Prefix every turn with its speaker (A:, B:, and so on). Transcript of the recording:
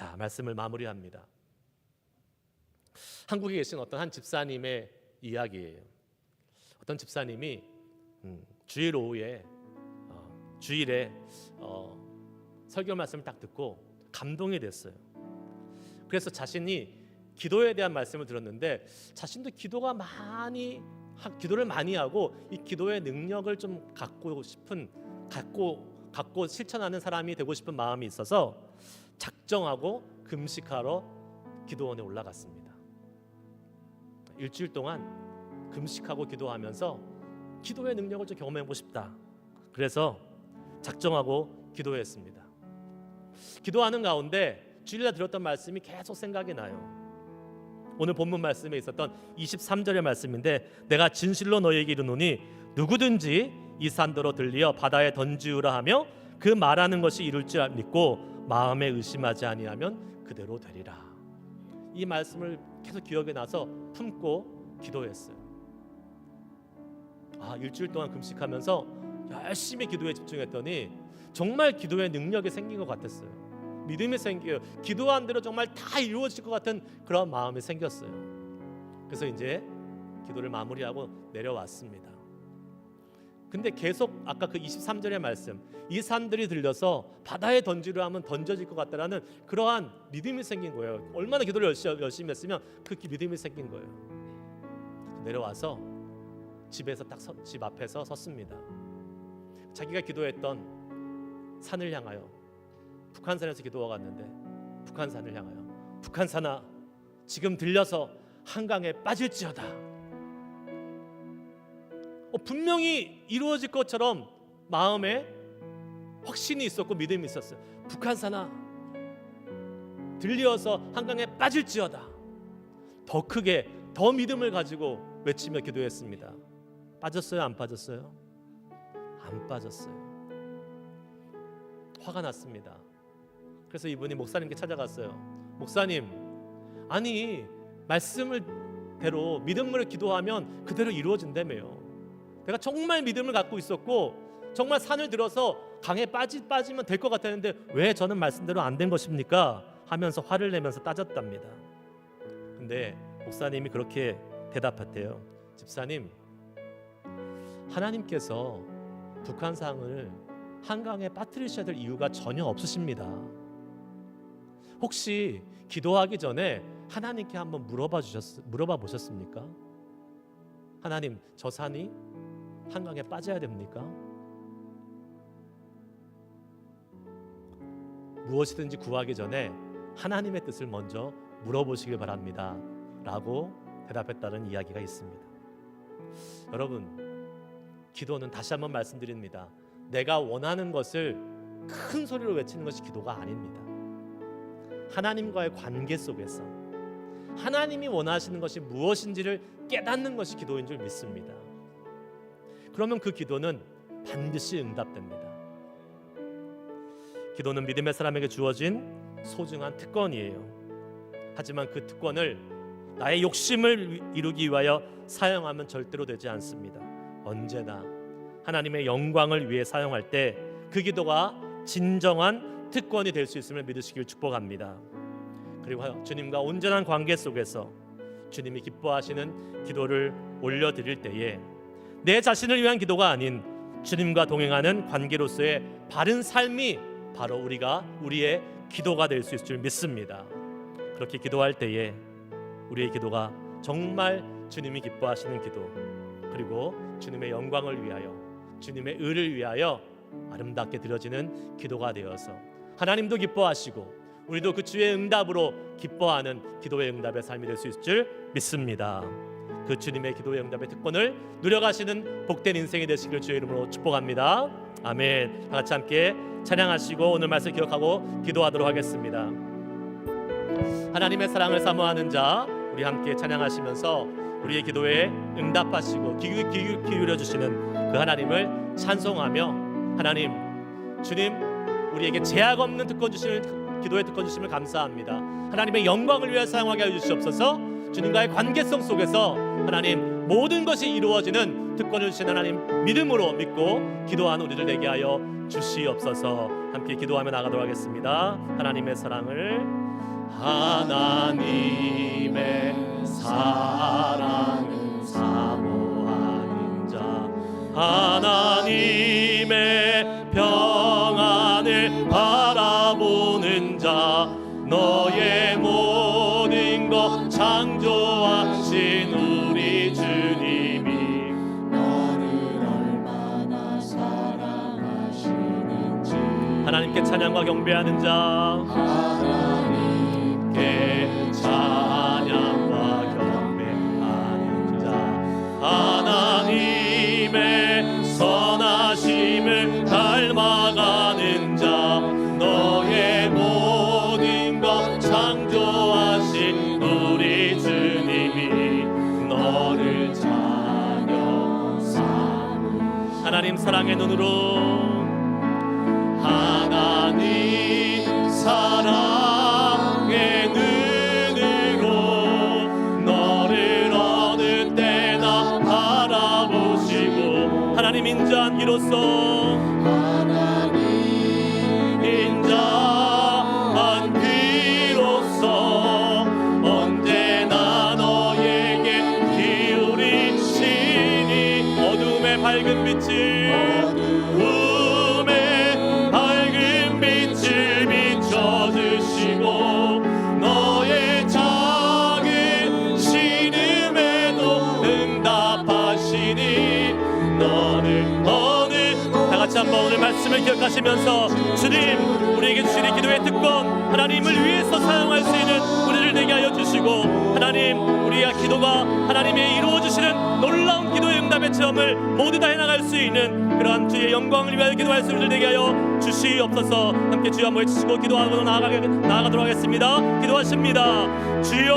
A: 자, 말씀을 마무리합니다. 한국에 계신 어떤 한 집사님의 이야기예요. 어떤 집사님이 음, 주일 오후에 어, 주일에 어, 설교 말씀을 딱 듣고 감동이 됐어요. 그래서 자신이 기도에 대한 말씀을 들었는데 자신도 기도가 많이 하- 기도를 많이 하고 이 기도의 능력을 좀 갖고 싶은 갖고 갖고 실천하는 사람이 되고 싶은 마음이 있어서 작정하고 금식하러 기도원에 올라갔습니다. 일주일 동안 금식하고 기도하면서 기도의 능력을 좀 경험해보고 싶다. 그래서 작정하고 기도했습니다. 기도하는 가운데 주일날 들었던 말씀이 계속 생각이 나요. 오늘 본문 말씀에 있었던 23절의 말씀인데 내가 진실로 너희에게 이르노니 누구든지 이 산더러 들리어 바다에 던지우라 하며 그 말하는 것이 이룰 줄 믿고 마음에 의심하지 아니하면 그대로 되리라. 이 말씀을 계속 기억에 나서 품고 기도했어요. 아 일주일 동안 금식하면서 열심히 기도에 집중했더니 정말 기도의 능력이 생긴 것 같았어요. 믿음이 생겨요. 기도한 대로 정말 다 이루어질 것 같은 그런 마음이 생겼어요. 그래서 이제 기도를 마무리하고 내려왔습니다. 근데 계속 아까 그 23절의 말씀, 이 산들이 들려서 바다에 던지려 하면 던져질 것 같다라는 그러한 믿음이 생긴 거예요. 얼마나 기도를 열심히, 열심히 했으면 그 믿음이 생긴 거예요. 내려와서 집에서 딱 집 앞에서 섰습니다. 자기가 기도했던 산을 향하여 북한산에서 기도가 갔는데 북한산을 향하여 북한산아 지금 들려서 한강에 빠질지어다. 어, 분명히 이루어질 것처럼 마음에 확신이 있었고 믿음이 있었어요. 북한산아 들려서 한강에 빠질지어다. 더 크게 더 믿음을 가지고 외치며 기도했습니다. 빠졌어요? 안 빠졌어요? 안 빠졌어요. 화가 났습니다. 그래서 이분이 목사님께 찾아갔어요. 목사님, 아니 말씀을 대로 믿음으로 기도하면 그대로 이루어진다며요. 내가 정말 믿음을 갖고 있었고 정말 산을 들어서 강에 빠지 빠지면 될 것 같았는데 왜 저는 말씀대로 안 된 것입니까? 하면서 화를 내면서 따졌답니다. 근데 목사님이 그렇게 대답했대요. 집사님, 하나님께서 북한상을 한강에 빠뜨리셔야 될 이유가 전혀 없으십니다. 혹시 기도하기 전에 하나님께 한번 물어봐 주셨 물어봐 보셨습니까? 하나님, 저 산이 한강에 빠져야 됩니까? 무엇이든지 구하기 전에 하나님의 뜻을 먼저 물어보시길 바랍니다. 라고 대답했다는 이야기가 있습니다. 여러분, 기도는 다시 한번 말씀드립니다. 내가 원하는 것을 큰 소리로 외치는 것이 기도가 아닙니다. 하나님과의 관계 속에서 하나님이 원하시는 것이 무엇인지를 깨닫는 것이 기도인 줄 믿습니다. 그러면 그 기도는 반드시 응답됩니다. 기도는 믿음의 사람에게 주어진 소중한 특권이에요. 하지만 그 특권을 나의 욕심을 이루기 위하여 사용하면 절대로 되지 않습니다. 언제나 하나님의 영광을 위해 사용할 때 그 기도가 진정한 특권이 될 수 있음을 믿으시길 축복합니다. 그리고 주님과 온전한 관계 속에서 주님이 기뻐하시는 기도를 올려 드릴 때에 내 자신을 위한 기도가 아닌 주님과 동행하는 관계로서의 바른 삶이 바로 우리가 우리의 기도가 될 수 있을 줄 믿습니다. 그렇게 기도할 때에 우리의 기도가 정말 주님이 기뻐하시는 기도 그리고 주님의 영광을 위하여 주님의 의를 위하여 아름답게 드려지는 기도가 되어서 하나님도 기뻐하시고 우리도 그 주의 응답으로 기뻐하는 기도의 응답의 삶이 될 수 있을 줄 믿습니다. 그 주님의 기도의 응답의 특권을 누려가시는 복된 인생이 되시길 주의 이름으로 축복합니다. 아멘. 다 같이 함께 찬양하시고 오늘 말씀 기억하고 기도하도록 하겠습니다. 하나님의 사랑을 사모하는 자 우리 함께 찬양하시면서 우리의 기도에 응답하시고 귀, 귀, 기울여 주시는 그 하나님을 찬송하며 하나님 주님 우리에게 제약 없는 특권 주시는 기도의 특권 주심을 감사합니다. 하나님의 영광을 위해 사용하게 해 주시옵소서. 주님과의 관계성 속에서 하나님 모든 것이 이루어지는 특권을 주신 하나님 믿음으로 믿고 기도하는 우리들 되게 하여 주시옵소서. 함께 기도하며 나가도록 하겠습니다. 하나님의 사랑을 하나님의 사랑 것 창조하신 우리 주님이
B: 너를 얼마나 사랑하시는지.
A: 하나님께 찬양과 경배하는 자 사랑의 눈으로 하나님 사랑의 눈으로 너를 어느 때나 바라보시고 하나님 인자한 기로서 한번 오늘 말씀을 기억하시면서 주님 우리에게 이 기도의 특권 하나님을 위해서 사용할 수 있는 우리를 되게 하여 주시고 하나님 우리의 기도가 하나님의 체험을 모두 다 해나갈 수 있는 그러한 주의 영광을 위하여 기도할 수 있는 되게 하여 주시옵소서. 함께 주여 한번 외치시고 기도하고 나아가, 나아가도록 하겠습니다. 기도하십니다. 주여